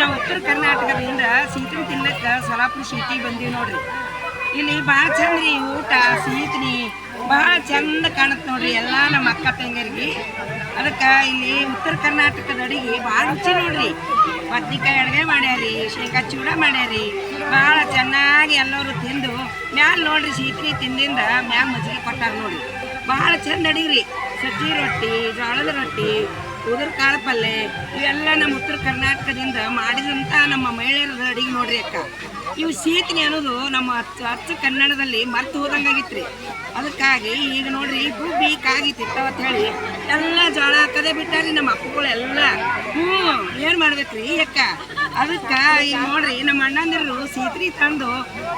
ನಾವು ಉತ್ತರ ಕರ್ನಾಟಕದಿಂದ ಸೀತನ ತಿನ್ನಕ್ಕೆ ಸೊಲಾಪುರ ಸೀಟಿ ಬಂದೀವಿ ನೋಡ್ರಿ. ಇಲ್ಲಿ ಭಾಳ ಚಂದ ರೀ ಊಟ, ಸೀತನಿ, ಭಾಳ ಚಂದ ಕಾಣುತ್ತೆ ನೋಡ್ರಿ ಎಲ್ಲ ನಮ್ಮ ಅಕ್ಕ ತಂಗರಿಗೆ ಅದಕ್ಕೆ ಇಲ್ಲಿ ಉತ್ತರ ಕರ್ನಾಟಕದ ಅಡಿಗೆ ಭಾಳ ರುಚಿ ನೋಡ್ರಿ. ಬದ್ನಿಕಾಯಿ ಅಡುಗೆ ಮಾಡ್ಯಾರಿ, ಶೇಂಗಾ ಚೂಡ ಮಾಡ್ಯಾರಿ. ಭಾಳ ಚೆನ್ನಾಗಿ ಎಲ್ಲರೂ ತಿಂದು, ಮ್ಯಾಲ ನೋಡ್ರಿ ಸೀತನಿ ತಿಂದಿಂದ ಮ್ಯಾಲ ಮಜ್ಜಿಗೆ ಕೊಟ್ಟಾರ ನೋಡಿ ಭಾಳ ಚಂದ ಅಡಿಗ್ರಿ. ಸಜ್ಜಿ ರೊಟ್ಟಿ, ಜೋಳದ ರೊಟ್ಟಿ ಉದುರು ಕಾಳು ಪಲ್ಯ ಇವೆಲ್ಲ ನಮ್ಮ ಉತ್ತರ ಕರ್ನಾಟಕದಿಂದ ಮಾಡಿದಂಥ ನಮ್ಮ ಮಹಿಳೆಯರ ಅಡಿಗೆ ನೋಡ್ರಿ ಅಕ್ಕ. ಇವು ಸೀತನಿ ಅನ್ನೋದು ನಮ್ಮ ಅಚ್ಚ ಕನ್ನಡದಲ್ಲಿ ಮರ್ತು ಹೋದಂಗಾಗಿತ್ತು ರೀ ಅದಕ್ಕಾಗಿ ಈಗ ನೋಡ್ರಿ ಭೂಮಿ ಕಾಗಿ ತಿಂತಾವತ್ ಹೇಳಿ, ಎಲ್ಲ ಜೋಳ ಹಾಕದೇ ಬಿಟ್ಟಾರಿ ನಮ್ಮ ಅಪ್ಪಗಳು ಎಲ್ಲ ಮಾಡ್ಬೇಕ್ರಿ ಅಕ್ಕ? ಅದಕ್ಕೆ ಈಗ ನೋಡ್ರಿ, ನಮ್ಮ ಅಣ್ಣಂದಿರು ಸೀತ್ರಿ ತಂದು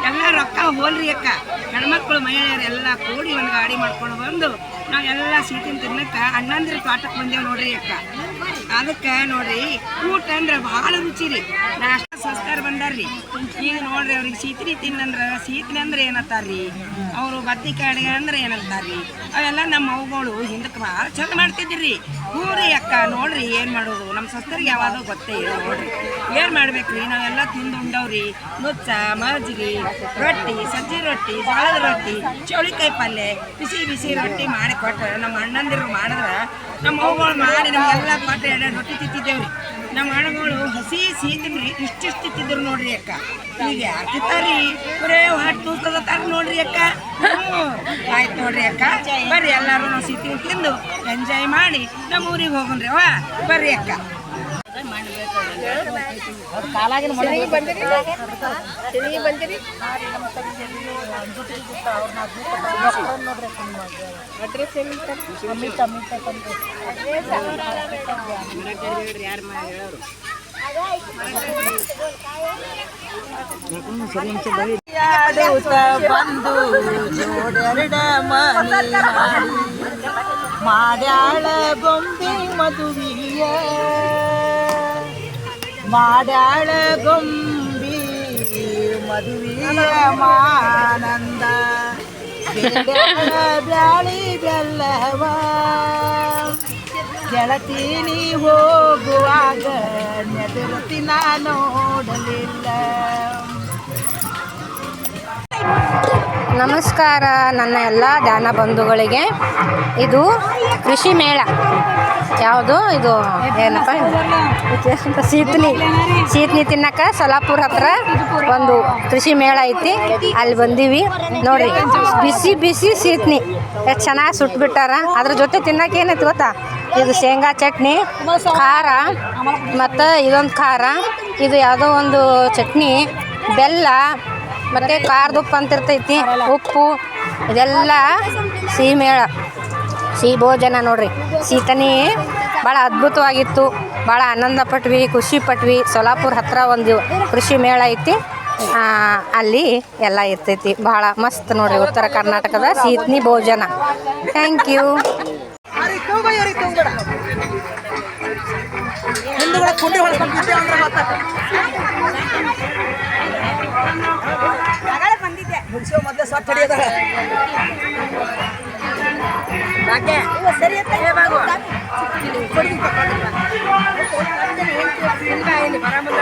ಎಲ್ಲ ರೊಕ್ಕ ಹೋಲ್ರಿ ಅಕ್ಕ. ಹೆಣ್ಮಕ್ಳು, ಮಹಿಳೆಯರು ಎಲ್ಲ ಕೂಡಿ ಒಂದು ಗಾಡಿ ಮಾಡ್ಕೊಂಡು ಬಂದು ನಾವೆಲ್ಲ ಸೀತಿನ ತಿನ್ನಕ್ಕೆ ಅಣ್ಣಂದಿರು ತೋಟಕ್ಕೆ ಬಂದೇವು ನೋಡ್ರಿ ಅಕ್ಕ. ಅದಕ್ಕೆ ನೋಡ್ರಿ, ಊಟ ಅಂದ್ರೆ ಭಾಳ ರುಚಿ ರೀ. ನಾಷ್ಟ, ಸಂಸ್ಕಾರ ಬಂದಾರ್ರಿ. ಈಗ ನೋಡ್ರಿ ಅವ್ರಿಗೆ ಸೀತ್ರಿ ತಿನ್ನಂದ್ರ, ಸೀತ್ರಿ ಅಂದ್ರೆ ಏನಂತಾರ್ರಿ? ಅವರು ಬದ್ನಿಕಾಯಿ ಅಡುಗೆ ಅಂದ್ರೆ ಏನಂತಾರ್ರಿ? ಅವೆಲ್ಲ ನಮ್ಮ ಅವುಗಳು ಹಿಂದಕ್ಕೆ ಭಾಳ ಚಂದ ಮಾಡ್ತಿದ್ರಿ ಹ್ಞೂ ರೀ ಅಕ್ಕ, ನೋಡ್ರಿ ಏನು ಮಾಡೋದು? ನಮ್ಮ ಸಸ್ತರಿಗೆ ಯಾವಾಗೂ ಗೊತ್ತೇ ಇಲ್ಲ ನೋಡ್ರಿ. ಏನು ಮಾಡ್ಬೇಕ್ರಿ? ನಾವೆಲ್ಲ ತಿಂದು ಉಂಡವ್ರಿ. ನುಚ್ಚ ಮಜ್ಜಿಗೆ, ರೊಟ್ಟಿ, ಸಜ್ಜಿ ರೊಟ್ಟಿ ಜೋಳದ ರೊಟ್ಟಿ, ಚೌಳಿಕಾಯಿ ಪಲ್ಯ ಬಿಸಿ ಬಿಸಿ ರೊಟ್ಟಿ ಮಾಡಿ ಕೊಟ್ಟರೆ ನಮ್ಮ ಅಣ್ಣಂದಿರು ಮಾಡಿದ್ರೆ ನಮ್ಮ ಅವುಗಳು ಮಾಡಿ ನಮಗೆಲ್ಲ ಕೊಟ್ಟು ಎರಡೆರಡು ರೊಟ್ಟಿ ತಿಂತಿದ್ದೇವ್ರಿ. ನಮ್ಮ ಅಣ್ಣಗಳು ಹಸಿ ಸಿಹಿ ತಿನ್ರಿ ಇಷ್ಟಿಷ್ಟು ತಿಂತಿದ್ರು ನೋಡ್ರಿ ಅಕ್ಕ. ಈಗ ಯಾರು ತಿಂತಾರಿ? ಬರೇ ಹೊಟ್ಟೆ ತರ ನೋಡ್ರಿ ಅಕ್ಕ. ಆಯ್ತು ನೋಡ್ರಿ ಅಕ್ಕ. ಬರ್ರಿ ಎಲ್ಲರೂ ನಾವು ತಿಂದು ಎಂಜಾಯ್ ಮಾಡಿ ನಮ್ಮ ಊರಿಗೆ ಹೋಗೋಣ್ರಿ ಅವ ಬರ್ರಿ ಅಕ್ಕ. ಬಂದು ಮಾಡ್ಯಾಳ ಬೊಂಬೆ ಮದುವಿಯ ಮಾಡ್ಯಾಳ ಗೊಂಬಿ ಮದುವಿಯ ಮಾನಂದ. ಬ್ಯಾಳಿ ಬೆಲ್ಲವ. ಗೆಳತೀನಿ ಹೋಗುವಾಗ ನೆದರುತ್ತಿನ ನೋಡಲಿಲ್ಲ. ನಮಸ್ಕಾರ, ನನ್ನ ಎಲ್ಲ ಧ್ಯಾನ ಬಂಧುಗಳಿಗೆ. ಇದು ಕೃಷಿ ಮೇಳ. ಯಾವುದು? ಇದು ಏನಪ್ಪ? ಸೀತ್ನಿ. ಸೀತ್ನಿ ತಿನ್ನಕ ಸಲಾಪುರ ಹತ್ರ ಒಂದು ಕೃಷಿ ಮೇಳ ಐತಿ. ಅಲ್ಲಿ ಬಂದೀವಿ. ನೋಡ್ರಿ, ಬಿಸಿ ಬಿಸಿ ಸೀತ್ನಿ. ಎಷ್ಟು ಚೆನ್ನಾಗಿ ಸುಟ್ಬಿಟ್ಟಾರ. ಅದ್ರ ಜೊತೆ ತಿನ್ನಕ್ಕೆ ಏನೈತಿ ಗೊತ್ತಾ? ಇದು ಶೇಂಗಾ ಚಟ್ನಿ, ಖಾರ, ಮತ್ತು ಇದೊಂದು ಖಾರ. ಇದು ಯಾವುದೋ ಒಂದು ಚಟ್ನಿ. ಬೆಲ್ಲ, ಮತ್ತು ಖಾರದ ಉಪ್ಪು ಅಂತಿರ್ತೈತಿ. ಉಪ್ಪು, ಇದೆಲ್ಲ ಸಿಹಿ ಮೇಳ. ಸಿಹಿ ಭೋಜನ ನೋಡ್ರಿ. ಸೀತನಿ ಭಾಳ ಅದ್ಭುತವಾಗಿತ್ತು. ಭಾಳ ಆನಂದ ಪಟ್ವಿ, ಖುಷಿ ಪಟ್ವಿ. ಸೊಲಾಪುರ ಹತ್ರ ಒಂದು ಕೃಷಿ ಮೇಳ ಐತಿ. ಅಲ್ಲಿ ಎಲ್ಲ ಇರ್ತೈತಿ. ಭಾಳ ಮಸ್ತ್ ನೋಡ್ರಿ ಉತ್ತರ ಕರ್ನಾಟಕದ ಸೀತನಿ ಭೋಜನ. ಥ್ಯಾಂಕ್ ಯು ಹಿಂದುಗಡೆ ಸಾಕೆ ಬರಾಮಲ್ಲ